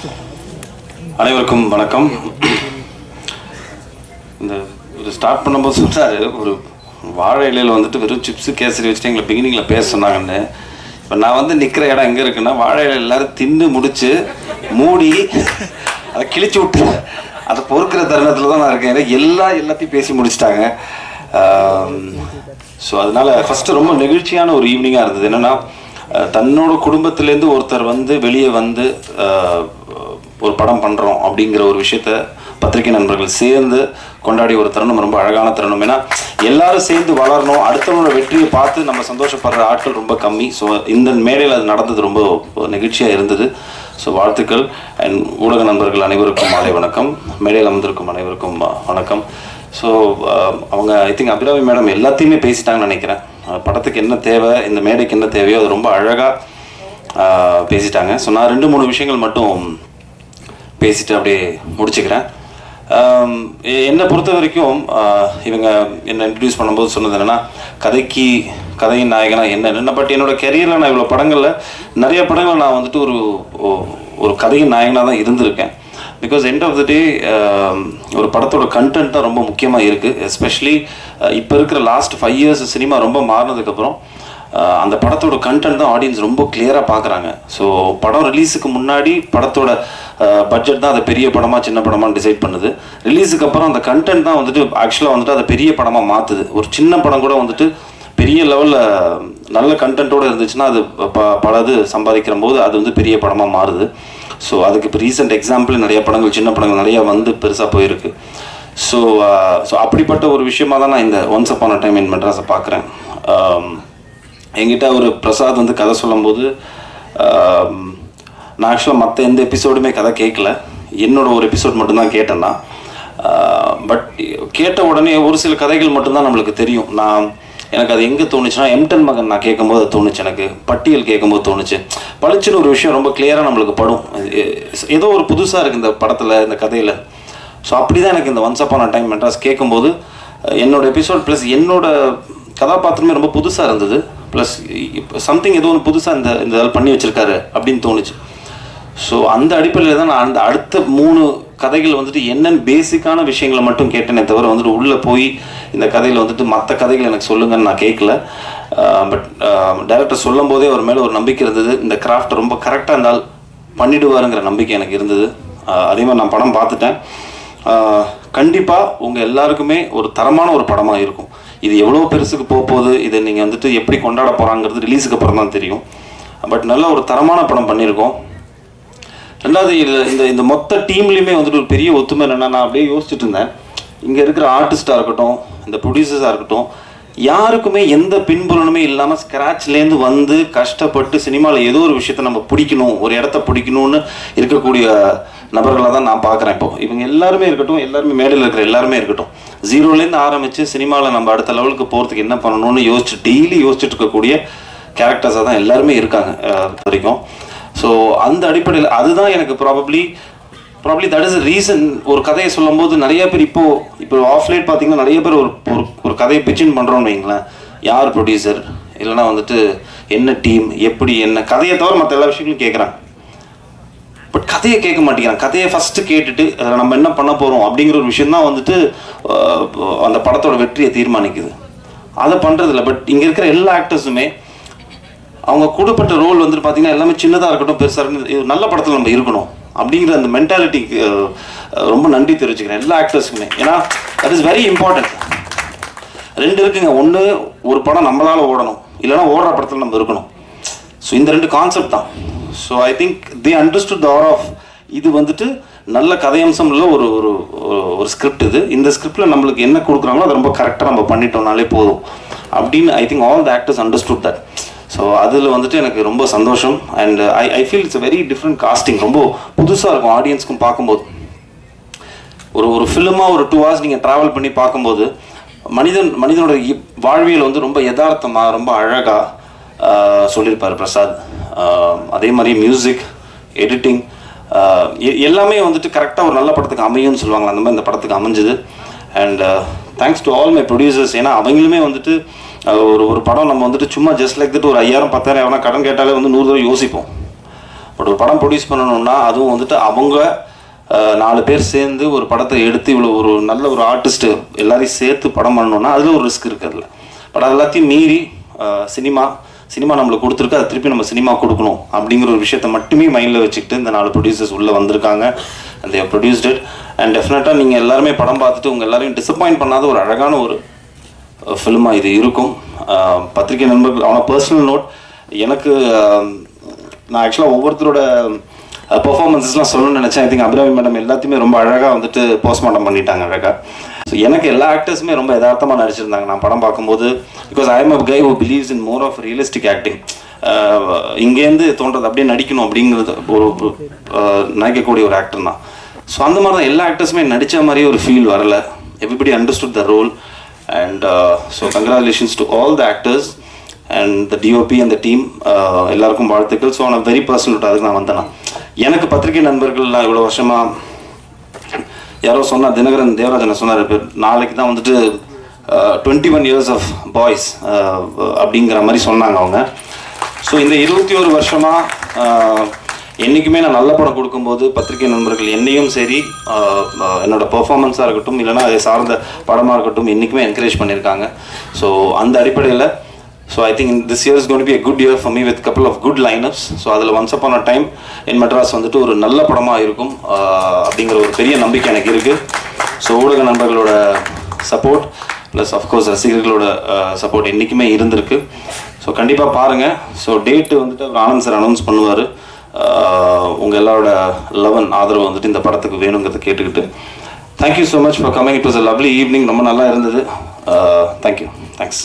அனைவருக்கும் வணக்கம். இந்த ஒரு ஸ்டார்ட் பண்ணும்போது சொன்னார் ஒரு வாழை இலையில் வந்துட்டு வெறும் சிப்ஸு கேசரி வச்சுட்டு எங்களை பிகினிங்கில் பேச சொன்னாங்கன்னு. இப்போ நான் வந்து நிற்கிற இடம் எங்கே இருக்குன்னா வாழை இலையில எல்லாரும் தின்னு முடித்து மூடி அதை கிழிச்சு விட்டு அதை பொறுக்கிற தருணத்தில் தான் நான் இருக்கேன். ஏன்னா எல்லா எல்லாத்தையும் பேசி முடிச்சிட்டாங்க. ஸோ அதனால ஃபஸ்ட்டு ரொம்ப நெகிழ்ச்சியான ஒரு ஈவினிங்காக இருந்தது. என்னென்னா தன்னோட குடும்பத்துலேருந்து ஒருத்தர் வந்து வெளியே வந்து ஒரு படம் பண்ணுறோம் அப்படிங்கிற ஒரு விஷயத்த பத்திரிகை நண்பர்கள் சேர்ந்து கொண்டாடிய ஒரு தருணம் ரொம்ப அழகான தருணம். ஏன்னா எல்லாரும் சேர்ந்து வளரணும் அடுத்தவங்களோட வெற்றியை பார்த்து நம்ம சந்தோஷப்படுற ஆட்கள் ரொம்ப கம்மி. ஸோ இந்த மேடையில் அது நடந்தது ரொம்ப நெகிழ்ச்சியாக இருந்தது. ஸோ வாழ்த்துக்கள். அண்ட் ஊடக நண்பர்கள் அனைவருக்கும் மாலை வணக்கம். மேடையில் அமர்ந்திருக்கும் அனைவருக்கும் வணக்கம். ஸோ அவங்க ஐ திங்க் அபிராமி மேடம் எல்லாத்தையுமே பேசிட்டாங்கன்னு நினைக்கிறேன். படத்துக்கு என்ன தேவை இந்த மேடைக்கு என்ன தேவையோ அது ரொம்ப அழகாக பேசிட்டாங்க. ஸோ நான் ரெண்டு மூணு விஷயங்கள் மட்டும் பேசிட்டு அப்படியே முடிச்சுக்கிறேன். என்னை பொறுத்த வரைக்கும் இவங்க என்னை இன்ட்ரடியூஸ் பண்ணும்போது சொன்னது என்னென்னா கதைக்கு கதையின் நாயகனா என்ன பட் என்னோட கெரியரில் நான் இவ்வளோ படங்களில் நிறைய படங்கள் நான் வந்துட்டு ஒரு ஒரு கதையின் நாயகனாக தான் இருந்திருக்கேன். Because end of the day ஒரு படத்தோட கண்டென்ட் தான் ரொம்ப முக்கியமாக இருக்குது எஸ்பெஷலி இப்போ இருக்கிற லாஸ்ட் ஃபைவ் இயர்ஸ் சினிமா ரொம்ப மாறினதுக்கப்புறம் அந்த படத்தோட கண்டென்ட் தான் ஆடியன்ஸ் ரொம்ப கிளியராக பார்க்குறாங்க ஸோ படம் ரிலீஸுக்கு முன்னாடி படத்தோட பட்ஜெட் தான் அதை பெரிய படமாக சின்ன படமாக டிசைட் பண்ணுது. ரிலீஸுக்கு அப்புறம் அந்த கண்டென்ட் தான் வந்துட்டு ஆக்சுவலாக வந்துட்டு அதை பெரிய படமாக மாற்றுது ஒரு சின்ன படம் கூட வந்துட்டு பெரிய லெவலில் நல்ல கண்டென்ட்டோடு இருந்துச்சுன்னா அது ப பல இது சம்பாதிக்கிற போது அது வந்து பெரிய படமாக மாறுது. ஸோ அதுக்கு இப்போ ரீசெண்ட் எக்ஸாம்பிள் நிறைய படங்கள் சின்ன படங்கள் நிறையா வந்து பெருசாக போயிருக்கு. ஸோ ஸோ அப்படிப்பட்ட ஒரு விஷயமா தான் நான் இந்த once upon a time in மெட்ராஸை பார்க்குறேன் என்கிட்ட ஒரு பிரசாத் வந்து கதை சொல்லும்போது நான் ஆக்சுவலாக மற்ற எந்த எபிசோடுமே கதை கேட்கல. என்னோட ஒரு எபிசோட் மட்டும்தான் கேட்டேன்னா பட் கேட்ட உடனே ஒரு சில கதைகள் மட்டும்தான் நம்மளுக்கு தெரியும். நான் எனக்கு அது எங்கே தோணுச்சுன்னா எம்டன் மகன் நான் கேட்கும்போது அது தோணுச்சு எனக்கு. பட்டியல் கேட்கும்போது தோணுச்சு. பளிச்சுன்னு ஒரு விஷயம் ரொம்ப கிளியராக நம்மளுக்கு படும். ஏதோ ஒரு புதுசாக இருக்குது இந்த படத்தில் இந்த கதையில். ஸோ அப்படி தான் எனக்கு இந்த ஒன்ஸ் அப்பான் டைம் மெட்ராஸ் கேட்கும்போது என்னோடய என்னோட எபிசோட் ப்ளஸ் என்னோட கதாபாத்திரமே ரொம்ப புதுசாக இருந்தது. ப்ளஸ் சம்திங் ஏதோ ஒன்று புதுசாக இந்த இந்த இதெல்லாம் பண்ணி வச்சுருக்காரு அப்படின்னு தோணுச்சு. ஸோ அந்த அடிப்படையில் தான் நான் அந்த அடுத்த மூணு கதைகள் வந்துட்டு என்னென்ன பேசிக்கான விஷயங்களை மட்டும் கேட்டேனே தவிர வந்துட்டு உள்ளே போய் இந்த கதையில் வந்துட்டு மற்ற கதைகள் எனக்கு சொல்லுங்கன்னு நான் கேட்கல பட் டைரக்டர் சொல்லும் போதே அவர் மேலே ஒரு நம்பிக்கை இருந்தது. இந்த கிராஃப்ட் ரொம்ப கரெக்டாக இருந்தால் பண்ணிடுவாருங்கிற நம்பிக்கை எனக்கு இருந்தது. அதே மாதிரி நான் படம் பார்த்துட்டேன். கண்டிப்பாக உங்கள் எல்லாருக்குமே ஒரு தரமான ஒரு படமாக இருக்கும். இது எவ்வளோ பெருசுக்கு போக போகுது? இதை நீங்கள் வந்துட்டு எப்படி கொண்டாட போகிறாங்கிறது ரிலீஸுக்கு அப்புறம் தான் தெரியும். பட் நல்ல ஒரு தரமான படம் பண்ணியிருக்கோம். ரெண்டாவது இதில் இந்த இந்த மொத்த டீம்லேயுமே வந்துட்டு ஒரு பெரிய ஒத்துமை என்னென்னா நான் அப்படியே யோசிச்சுட்டு இருந்தேன். இங்கே இருக்கிற ஆர்டிஸ்ட்டாக இருக்கட்டும் இந்த ப்ரொடியூசர்ஸாக இருக்கட்டும் யாருக்குமே எந்த பின்புலனுமே இல்லாமல் ஸ்க்ராட்ச்லேருந்து வந்து கஷ்டப்பட்டு சினிமாவில் ஏதோ ஒரு விஷயத்தை நம்ம பிடிக்கணும் ஒரு இடத்த பிடிக்கணும்னு இருக்கக்கூடிய நபர்களாக தான் நான் பார்க்குறேன் இப்போ. இவங்க எல்லாருமே இருக்கட்டும் எல்லாருமே மேடையில் இருக்கிற எல்லாருமே இருக்கட்டும். ஜீரோலேருந்து ஆரம்பித்து சினிமாவில் நம்ம அடுத்த லெவலுக்கு போகிறதுக்கு என்ன பண்ணணும்னு யோசிச்சு டெய்லி யோசிச்சுட்டு இருக்கக்கூடிய கேரக்டர்ஸாக தான் எல்லாருமே இருக்காங்க வரைக்கும். ஸோ அந்த அடிப்படையில் அதுதான் எனக்கு probably probably that is reason ஒரு கதையை சொல்லும்போது நிறைய பேர் இப்போது இப்போ ஆஃப் லைட் பார்த்தீங்கன்னா நிறைய பேர் ஒரு ஒரு ஒரு கதையை பிச்சின் பண்ணுறோன்னு வைங்களேன் யார் ப்ரொடியூசர் இல்லைன்னா வந்துட்டு என்ன டீம் எப்படி என்ன? கதையை தவிர மற்ற எல்லா விஷயங்களும் கேட்குறாங்க. பட் கதையை கேட்க மாட்டேங்கிறாங்க. கதையை ஃபஸ்ட்டு கேட்டுட்டு அதில் நம்ம என்ன பண்ண போகிறோம் அப்படிங்கிற ஒரு விஷயம் தான் வந்துட்டு அந்த படத்தோட வெற்றியை தீர்மானிக்குது. அதை பண்ணுறதில்ல பட் இங்கே இருக்கிற எல்லா ஆக்டர்ஸுமே அவங்க கூடப்பட்ட ரோல் வந்துட்டு பார்த்தீங்கன்னா எல்லாமே சின்னதாக இருக்கட்டும் பெருசாக இருக்கட்டும் நல்ல படத்தில் நம்ம இருக்கணும். அப்படிங்கிற அந்த மென்டாலிட்டிக்கு ரொம்ப நன்றி தெரிவிச்சுக்கிறேன் எல்லா ஆக்டர்ஸுக்குமே ஏன்னா தட் இஸ் வெரி இம்பார்ட்டன்ட் ரெண்டு இருக்குங்க. ஒன்று ஒரு படம் நம்மளால் ஓடணும். இல்லைன்னா ஓடுற படத்தில் நம்ம இருக்கணும். ஸோ இந்த ரெண்டு கான்செப்ட் தான். So I think the understood the art of இது வந்துட்டு நல்ல கதையம்சம் உள்ள ஒரு ஒரு ஒரு- ஒரு ஸ்கிரிப்ட் இது. இந்த ஸ்கிரிப்டில் நம்மளுக்கு என்ன கொடுக்குறாங்களோ அதை ரொம்ப கரெக்டாக நம்ம பண்ணிட்டோம்னாலே போதும். அப்படின்னு I think all the actors understood that so அதில் வந்துட்டு எனக்கு ரொம்ப சந்தோஷம். And I I feel it's very different casting ரொம்ப புதுசாக இருக்கும் ஆடியன்ஸ்க்கும் பார்க்கும்போது. ஒரு ஒரு ஃபிலிமாக ஒரு டூ ஹவர்ஸ் நீங்கள் ட்ராவல் பண்ணி பார்க்கும்போது மனிதன் மனிதனோட வாழ்வியல் வந்து ரொம்ப யதார்த்தமாக ரொம்ப அழகாக uh, சொல்லியிருப்பார் பிரசாத். Um, அதே மாதிரி மியூசிக் uh, எடிட்டிங் எல்லாமே வந்துட்டு கரெக்டாக ஒரு நல்ல படத்துக்கு அமையும்னு சொல்லுவாங்க அந்த மாதிரி இந்த படத்துக்கு அமைஞ்சுது. And thanks to all my producers ஏன்னா அவங்களுமே வந்துட்டு ஒரு ஒரு படம் நம்ம வந்துட்டு சும்மா ஜஸ்ட் லைக் தட் ஒரு ஐயாயிரம் பத்தாயிரம் எவனா கடன் கேட்டாலே வந்து நூறு தடவை யோசிப்போம். பட் ஒரு படம் ப்ரொடியூஸ் பண்ணணும்னா அதுவும் வந்துட்டு அவங்க நாலு பேர் சேர்ந்து ஒரு படத்தை எடுத்து இவ்வளோ ஒரு நல்ல ஒரு ஆர்டிஸ்ட்டு எல்லாரையும் சேர்த்து படம் பண்ணணும்னா அதில் ஒரு ரிஸ்க் இருக்குது அதில். பட் அது எல்லாத்தையும் மீறி சினிமா சினிமா நம்மளுக்கு கொடுத்துருக்கு அதை திருப்பி நம்ம சினிமா கொடுக்கணும் அப்படிங்கிற ஒரு விஷயத்தை மட்டுமே மைண்டில் வச்சுக்கிட்டு இந்த நாலு ப்ரொடியூசர்ஸ் உள்ளே வந்திருக்காங்க. அண்ட் தேவ் ப்ரொடியூஸ்ட் அண்ட் டெஃபினட்டாக நீங்கள் எல்லாருமே படம் பார்த்துட்டு உங்கள் எல்லாரையும் டிசப்பாயின்ட் பண்ணாத ஒரு அழகான ஒரு ஃபிலிமாக இது இருக்கும். பத்திரிகை நண்பர்கள் ஆனால் பர்சனல் நோட் எனக்கு நான் ஆக்சுவலாக ஒவ்வொருத்தரோட பர்ஃபார்மன்ஸஸ்லாம் சொல்லணும்னு நினச்சேன். ஐ திங்க் அபிராமி மேடம் எல்லாத்தையுமே ரொம்ப அழகாக வந்துட்டு போஸ்ட்மார்ட்டம் பண்ணிட்டாங்க அழகாக ஸோ எனக்கு எல்லா ஆக்டர்ஸுமே ரொம்ப யதார்த்தமாக நடிச்சிருந்தாங்க. நான் படம் பார்க்கும்போது because I am a guy who believes in more of realistic acting இங்கேருந்து தோன்றது அப்படியே நடிக்கணும் அப்படிங்கிறது ஒரு நினைக்கக்கூடிய ஒரு ஆக்டர் தான் ஸோ அந்த மாதிரி தான் எல்லா ஆக்டர்ஸுமே நடித்த மாதிரியே ஒரு ஃபீல் வரல. Everybody understood the role and so congratulations to all the actors and the DOP அந்த டீம் எல்லாருக்கும் வாழ்த்துக்கள். ஸோ நான் வெரி பர்சனல் அதுக்கு நான் வந்தேன்னா எனக்கு பத்திரிகை நண்பர்கள்லாம் இவ்வளோ வருஷமாக யாரோ சொன்னால் தினகரன் தேவராஜன் சொன்னார். இப்போ நாளைக்கு தான் வந்துட்டு twenty one years of Boys அப்படிங்கிற மாதிரி சொன்னாங்க அவங்க. ஸோ இந்த இருபத்தி ஒரு வருஷமாக uh, என்றைக்குமே நான் நல்ல படம் கொடுக்கும்போது பத்திரிகை நண்பர்கள் என்னையும் சரி என்னோட பெர்ஃபார்மன்ஸாக இருக்கட்டும் இல்லைன்னா அதை சார்ந்த படமாக இருக்கட்டும் என்றைக்குமே என்கரேஜ் பண்ணியிருக்காங்க. ஸோ அந்த அடிப்படையில் so I think this year is gonna be a good year for me with couple of good lineups so அதில் once upon a time என் மெட்ராஸ் வந்துட்டு ஒரு நல்ல படமாக இருக்கும் அப்படிங்கிற ஒரு பெரிய நம்பிக்கை எனக்கு இருக்குது ஸோ ஊடக நண்பர்களோட சப்போர்ட் ப்ளஸ் அஃப்கோர்ஸ் ரசிகர்களோட சப்போர்ட் என்றைக்குமே இருந்திருக்கு. ஸோ கண்டிப்பாக பாருங்கள் ஸோ டேட்டு வந்துட்டு அவர் ஆனந்த் சார் அனௌன்ஸ் பண்ணுவார். உங்கள் எல்லாரோட லவன் ஆதரவு வந்துட்டு இந்த படத்துக்கு வேணுங்கிறத கேட்டுக்கிட்டு. Thank you so much for coming it was a lovely evening ரொம்ப நல்லா இருந்தது. Thank you thanks